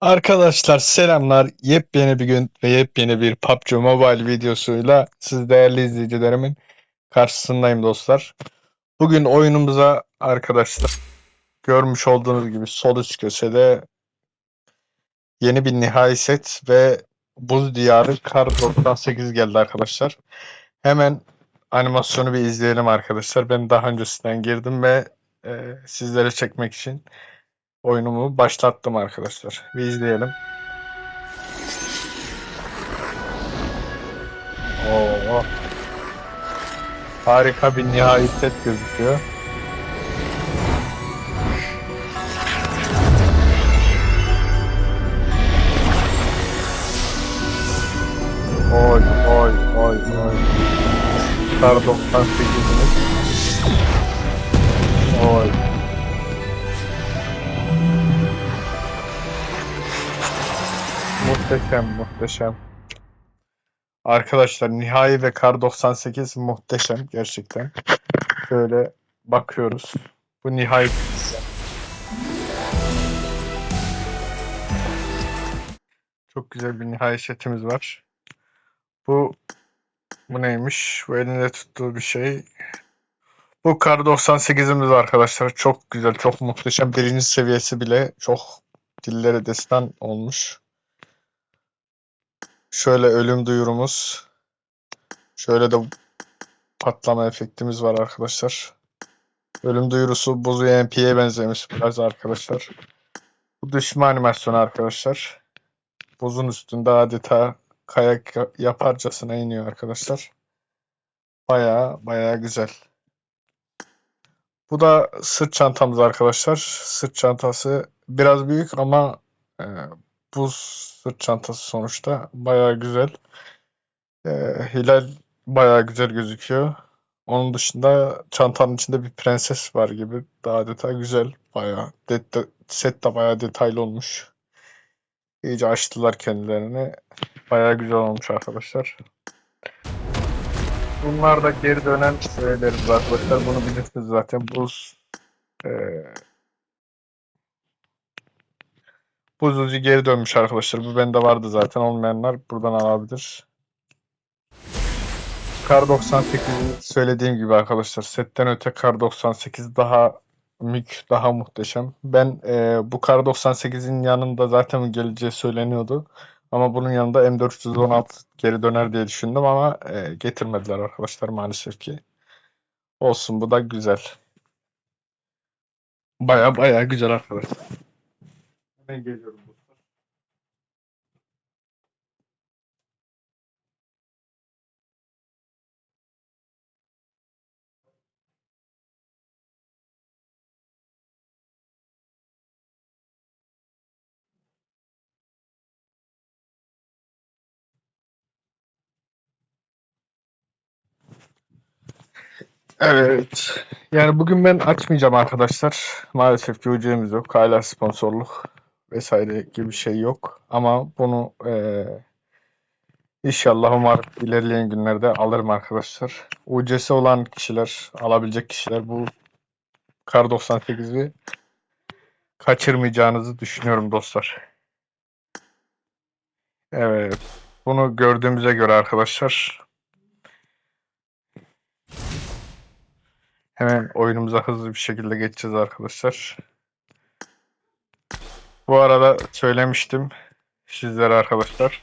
Arkadaşlar selamlar. Yepyeni bir gün ve yepyeni bir PUBG Mobile videosuyla siz değerli izleyicilerimin karşısındayım dostlar. Bugün oyunumuza arkadaşlar görmüş olduğunuz gibi sol üst köşede yeni bir nihai set ve Buz Diyarı Kar 98 geldi arkadaşlar. Hemen animasyonu bir izleyelim arkadaşlar. Ben daha öncesinden girdim ve e, sizlere çekmek için oyunumu başlattım arkadaşlar. Bir izleyelim. Oo. Harika bir nihai set gözüküyor. Oy oy oy oy. Star 98'imiz. Oy. Muhteşem muhteşem. Arkadaşlar Nihai ve Kar 98 muhteşem gerçekten. Şöyle bakıyoruz. Bu Nihai çok güzel bir Nihai setimiz var. Bu bu neymiş? Bu elinde tuttuğu bir şey. Bu Kar 98'imiz arkadaşlar. Çok güzel, çok muhteşem. Birinci seviyesi bile çok dillere destan olmuş. Şöyle ölüm duyurumuz. Şöyle de patlama efektimiz var arkadaşlar. Ölüm duyurusu Buzu MP'ye benzemiş biraz arkadaşlar. Bu düşme animasyonu arkadaşlar. Buzun üstünde adeta kayak yaparcasına iniyor arkadaşlar. Baya baya güzel. Bu da sırt çantamız arkadaşlar. Sırt çantası biraz büyük ama e, buz sırt çantası sonuçta baya güzel. E, Hilal baya güzel gözüküyor. Onun dışında çantanın içinde bir prenses var gibi. Daha adeta güzel. Baya set de baya detaylı olmuş. İyice açtılar kendilerini. Baya güzel olmuş arkadaşlar. Bunlar da geri dönen şeylerimiz arkadaşlar. Bunu bilirsiniz zaten. Buz e, Buz ucu geri dönmüş arkadaşlar. Bu bende vardı zaten. Olmayanlar buradan alabilir. Kar 98 söylediğim gibi arkadaşlar. Setten öte Kar 98 daha mük, daha muhteşem. Ben e, bu Kar 98'in yanında zaten geleceği söyleniyordu. Ama bunun yanında M416 geri döner diye düşündüm ama e, getirmediler arkadaşlar maalesef ki. Olsun bu da güzel. Baya baya güzel arkadaşlar. Ben geliyorum dostlar. Evet. Yani bugün ben açmayacağım arkadaşlar. Maalesef ki ucumuz yok. Hala sponsorluk vesaire gibi şey yok. Ama bunu eee inşallah umarım ilerleyen günlerde alırım arkadaşlar. UC'si olan kişiler, alabilecek kişiler bu Kar 98'i kaçırmayacağınızı düşünüyorum dostlar. Evet. Bunu gördüğümüze göre arkadaşlar hemen oyunumuza hızlı bir şekilde geçeceğiz arkadaşlar. Bu arada söylemiştim sizlere arkadaşlar.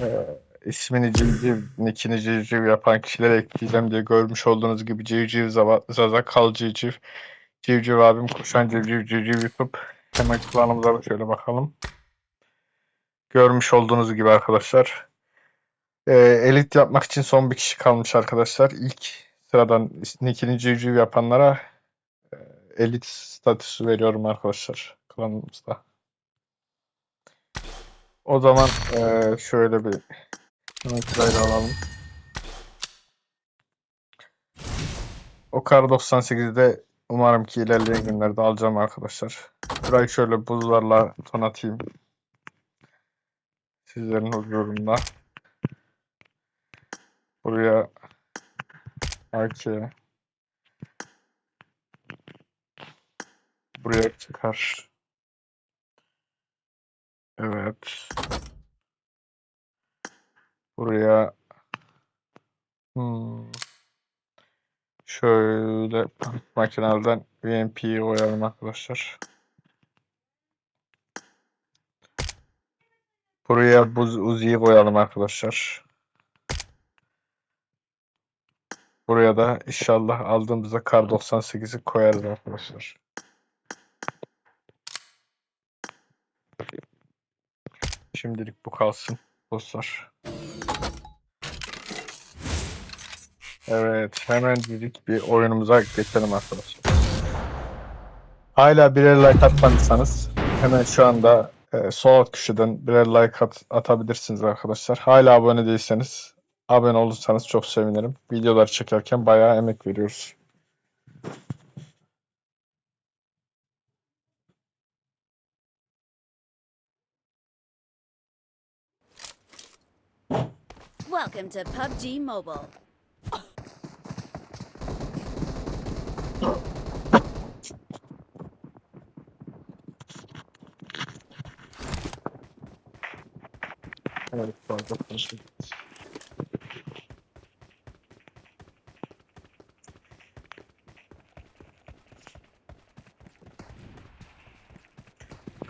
Ee, ismini civciv, nickini civciv yapan kişilere ekleyeceğim diye görmüş olduğunuz gibi civciv, zaza, kal civciv, civciv abim, koşan civciv, civciv yapıp hemen klanımıza şöyle bakalım. Görmüş olduğunuz gibi arkadaşlar. Ee, elit yapmak için son bir kişi kalmış arkadaşlar. İlk sıradan nickini civciv yapanlara e, elit statüsü veriyorum arkadaşlar klanımızda. O zaman e, şöyle bir sırayla alalım. O kar 98'de umarım ki ilerleyen günlerde alacağım arkadaşlar. Burayı şöyle buzlarla donatayım. Sizlerin huzurunda. Buraya AK buraya çıkar. Evet. Buraya hmm, şöyle makinelden UMP'yi koyalım arkadaşlar. Buraya buz Uzi'yi koyalım arkadaşlar. Buraya da inşallah aldığımızda kar 98'i koyarız arkadaşlar. Şimdilik bu kalsın dostlar. Evet, hemen dedik bir oyunumuza geçelim arkadaşlar. Hala birer like atmadıysanız hemen şu anda e, sol alt köşeden birer like at- atabilirsiniz arkadaşlar. Hala abone değilseniz abone olursanız çok sevinirim. Videoları çekerken bayağı emek veriyoruz. Welcome to PUBG Mobile. Evet.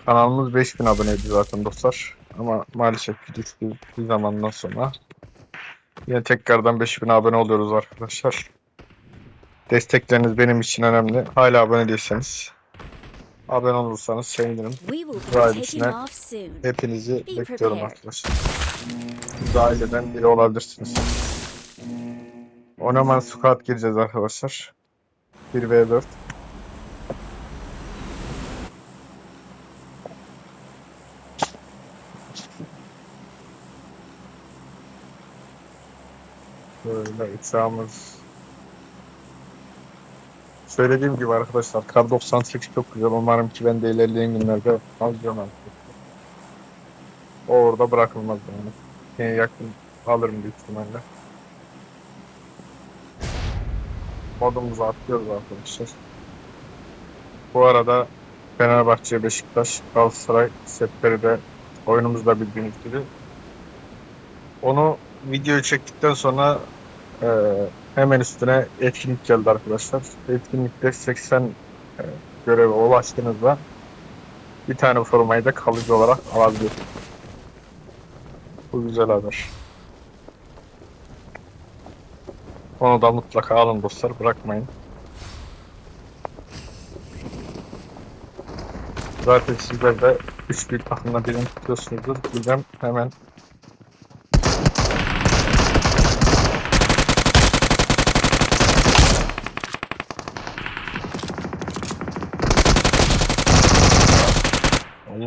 Kanalımız 5000 aboneydi zaten dostlar. Ama maalesef ki düştü bir zamandan sonra. Yine tekrardan 5000 abone oluyoruz arkadaşlar. Destekleriniz benim için önemli. Hala abone değilseniz abone olursanız sevinirim. Soon. Hepinizi Be bekliyorum arkadaşlar. Aileden biri olabilirsiniz. Onaman Squad gireceğiz arkadaşlar. 1v4. Böyle uçağımız. Söylediğim gibi arkadaşlar Kar 98 çok güzel. Umarım ki ben de ilerleyen günlerde alacağım artık. O orada bırakılmaz yani. En yakın alırım büyük ihtimalle. Modumuzu atlıyoruz arkadaşlar. Bu arada Fenerbahçe, Beşiktaş, Galatasaray setleri de oyunumuzda bildiğiniz gibi. Onu videoyu çektikten sonra eee, hemen üstüne etkinlik geldi arkadaşlar. Etkinlikte 80 eee, göreve ulaştığınızda bir tane formayı da kalıcı olarak alabiliyorsunuz. Bu güzel haber. Onu da mutlaka alın dostlar, bırakmayın. Zaten sizler de üç büyük takımla birini tutuyorsunuzdur. Buradan hemen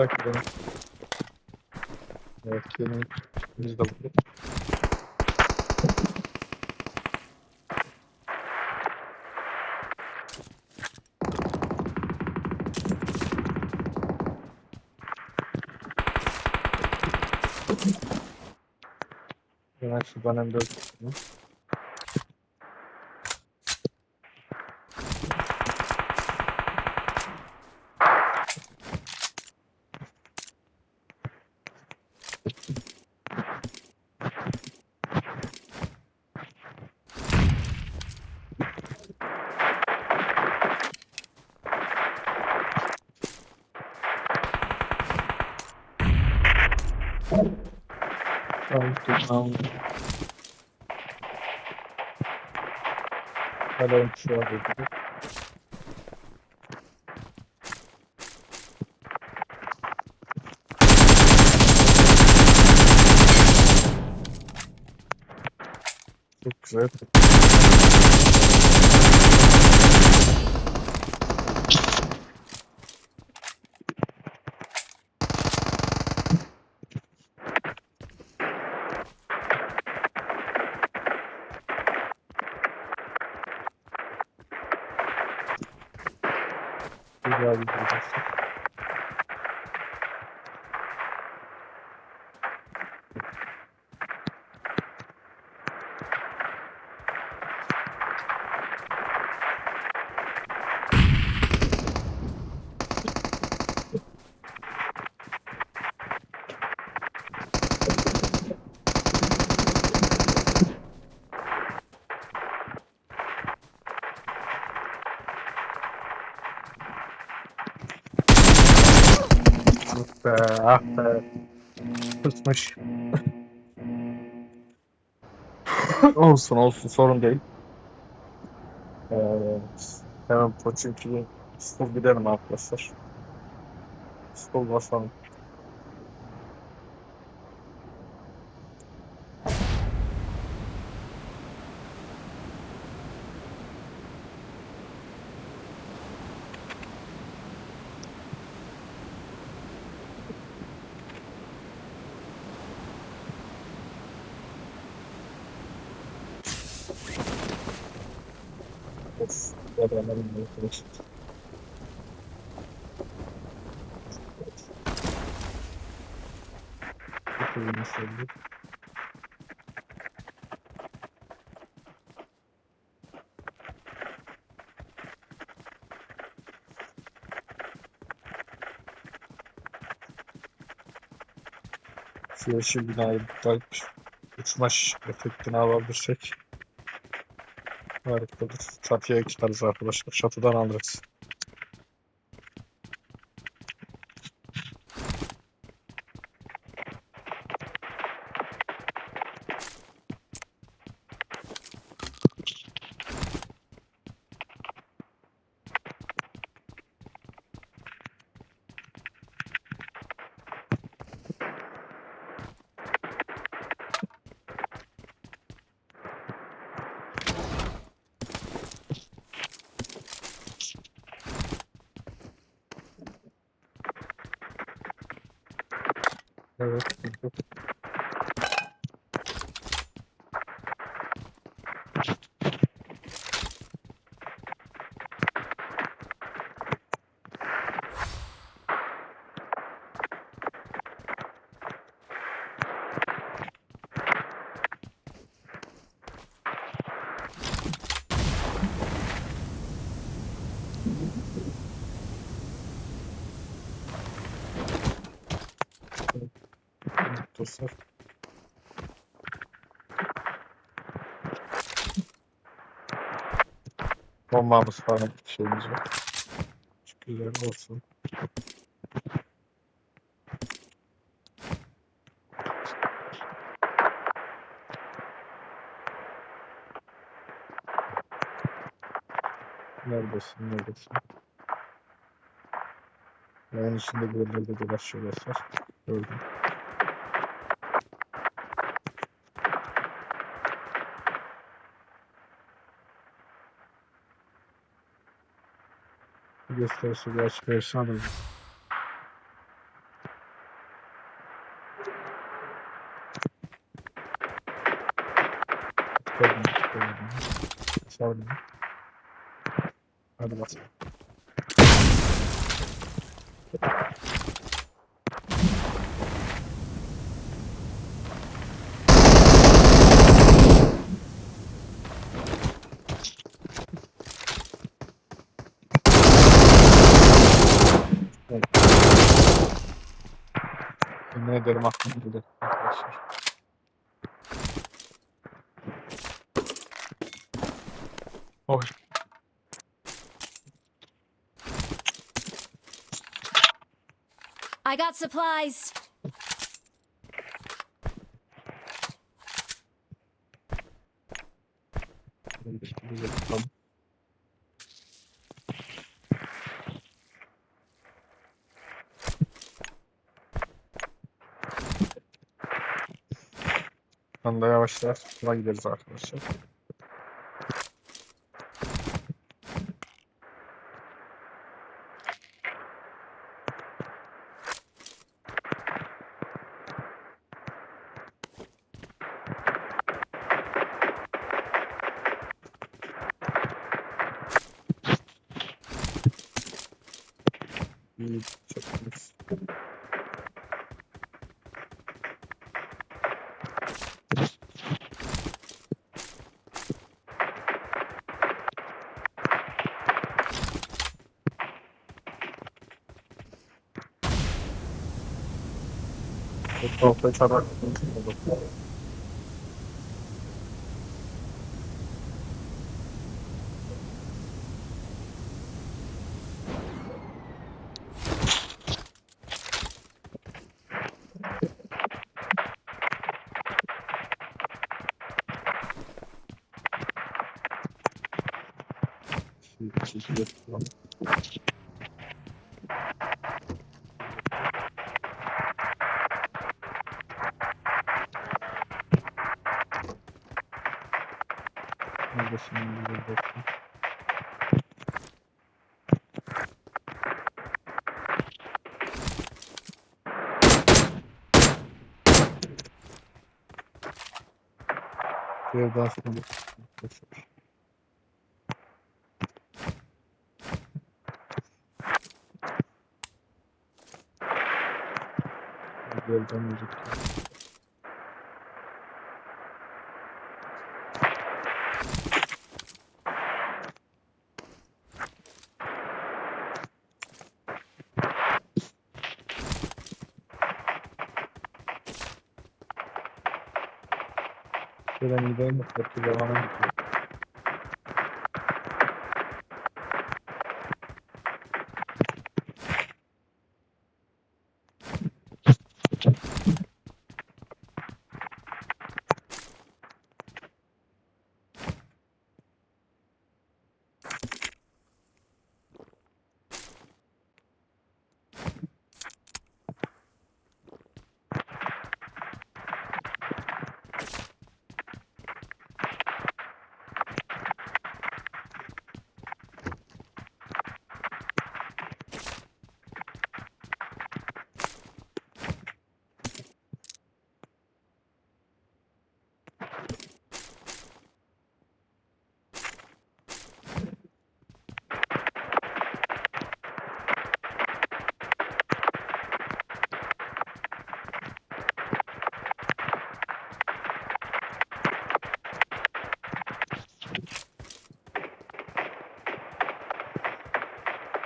De gidelim. Evet, gelin. Biz de burada. Hemen şuradan hem de Tamam. Hala. Çok güzel. Güzel bir videosu. Olsun olsun sorun değil. Evet. Hemen Pochinki'ye full gidelim arkadaşlar. Full basalım. Şu yeşil binayı kayıp uçmaş efektini alabilirsek harikadır. Çatıya çıkarız arkadaşlar. Çatıdan alırız. Evet. bulduk. Dostlar. Bombamız falan şeyimiz var. Güzel olsun. Neredesin, neredesin? Yayın içinde yerlerde dolaşıyor dostlar. Gördüm. Gösterisi bir açık. Sağ Hadi bakalım. I got supplies. Anda yavaş yavaş gideriz arkadaşlar. Sohbet çabuk. Daha sonra. Gözden müzik. Şuradan gidelim de farklı zamana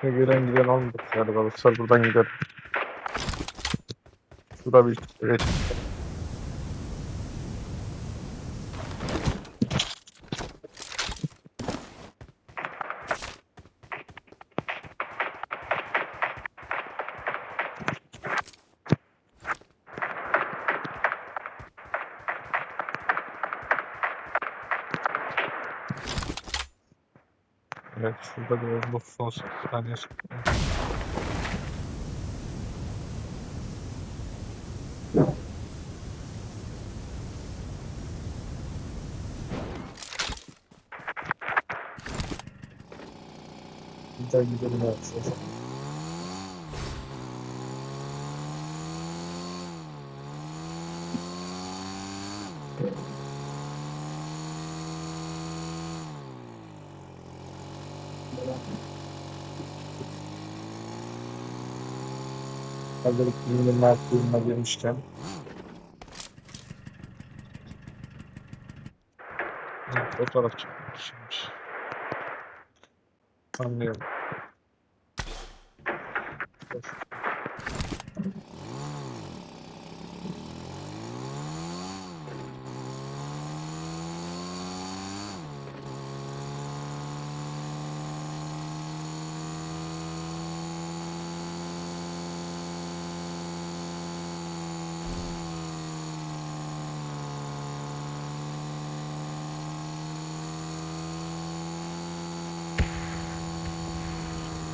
Ne gelen giden almadık galiba. Arkadaşlar buradan gidelim. Şurada bir evet. Evet şurada biraz bu son saniye çıktı. Güzel gidelim arkadaşlar. Hazır 2026 yılına girmişken Evet, fotoğraf çekmişmiş. Anlıyorum.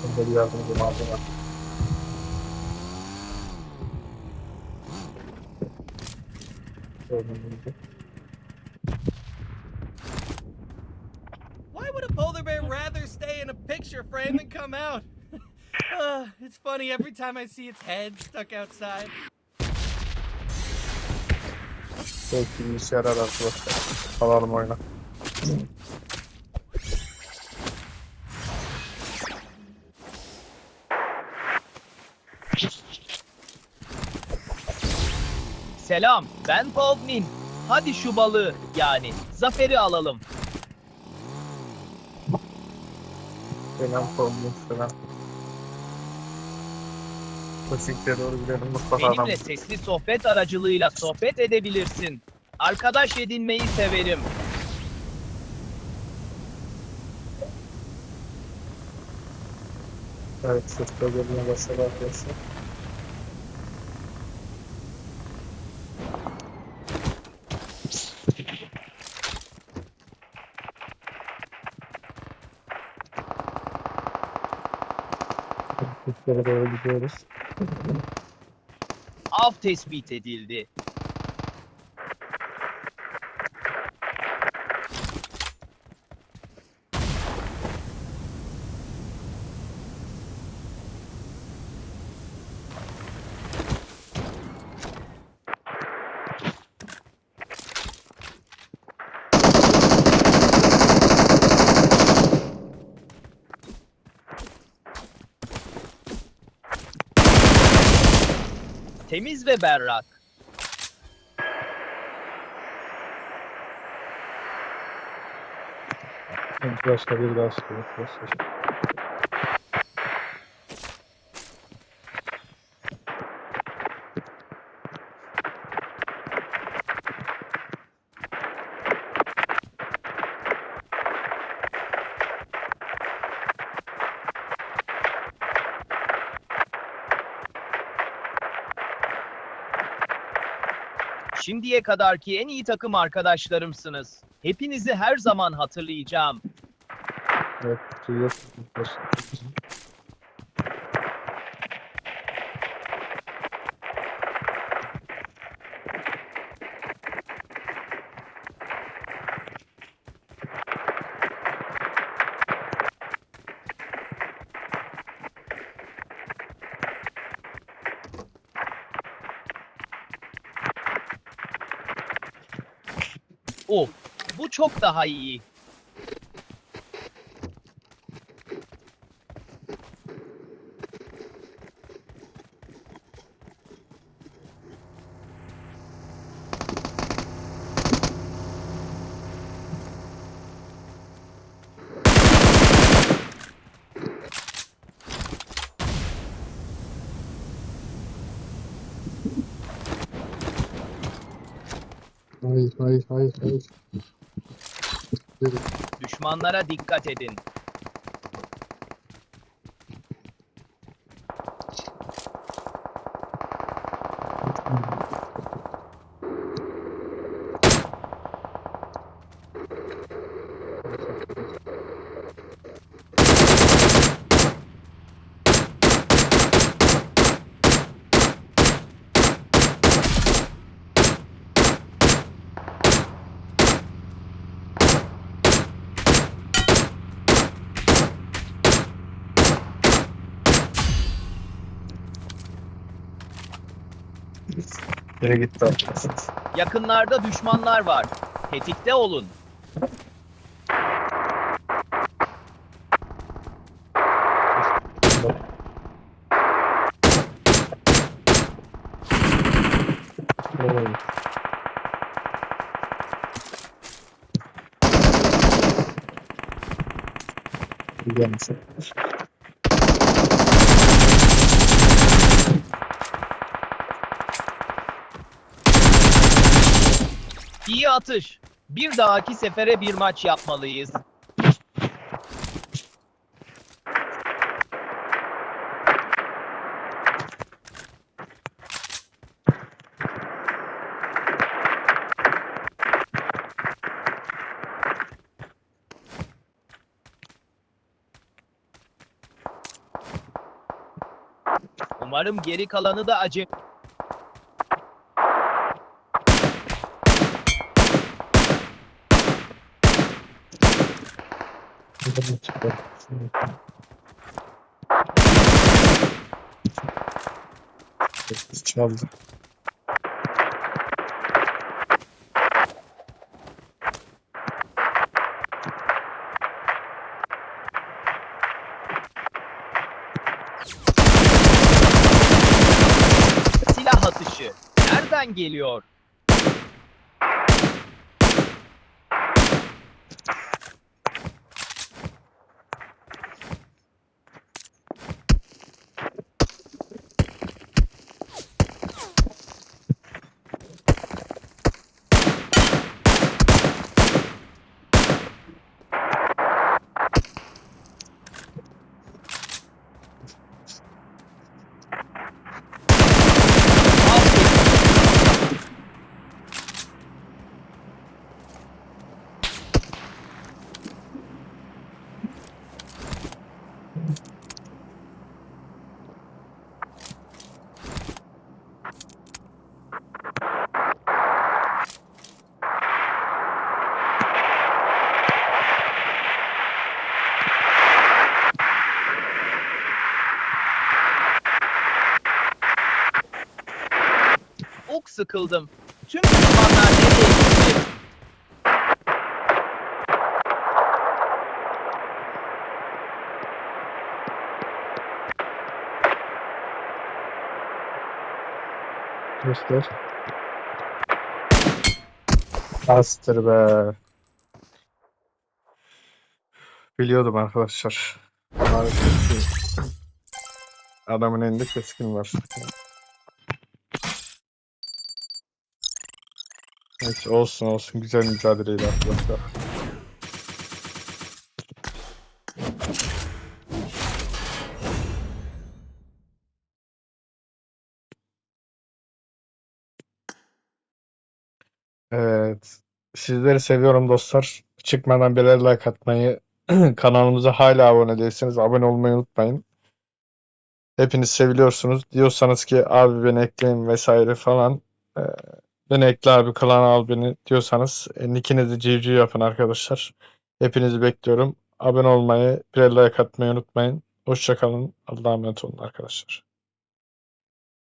Somebody else in the mountain. Why would a polar bear rather stay in a picture frame than come out? uh, it's funny every time I see its head stuck outside. Thank you. Belki bir işe yarar arkadaşlar. Alalım oyuna. Selam, ben Pogmin. Hadi şu balığı, yani zaferi alalım. Selam Tolga. Selam. Klasik'e doğru gidelim Mustafa adam. Benimle sesli sohbet aracılığıyla sohbet edebilirsin. Arkadaş edinmeyi severim. Evet sesle gelmeye başladı arkadaşlar. Doğru gidiyoruz. Av tespit edildi. Temiz ve berrak. Başka bir daha çıkıyor Şimdiye kadarki en iyi takım arkadaşlarımsınız. Hepinizi her zaman hatırlayacağım. Evet, duyuyorsunuz arkadaşlar. Oh, bu çok daha iyi. Düşmanlara dikkat edin. Gitti arkadaşlar. Yakınlarda düşmanlar var. Tetikte olun. Oy. İyi atış. Bir dahaki sefere bir maç yapmalıyız. Umarım geri kalanı da acı. Çaldı. Silah atışı. Nereden geliyor? Ok sıkıldım. Tüm düşmanlar nereye gitti? Göster. Astır be. Biliyordum arkadaşlar. Ki adamın elinde keskin var. Neyse olsun olsun güzel mücadeleydi arkadaşlar. Evet. Sizleri seviyorum dostlar. Çıkmadan birer like atmayı, kanalımıza hala abone değilseniz abone olmayı unutmayın. Hepiniz seviliyorsunuz. Diyorsanız ki abi beni ekleyin vesaire falan. e, beni ekle abi klana al beni diyorsanız e, nickinizi GG yapın arkadaşlar. Hepinizi bekliyorum. Abone olmayı, birer like atmayı unutmayın. Hoşçakalın. Allah'a emanet olun arkadaşlar.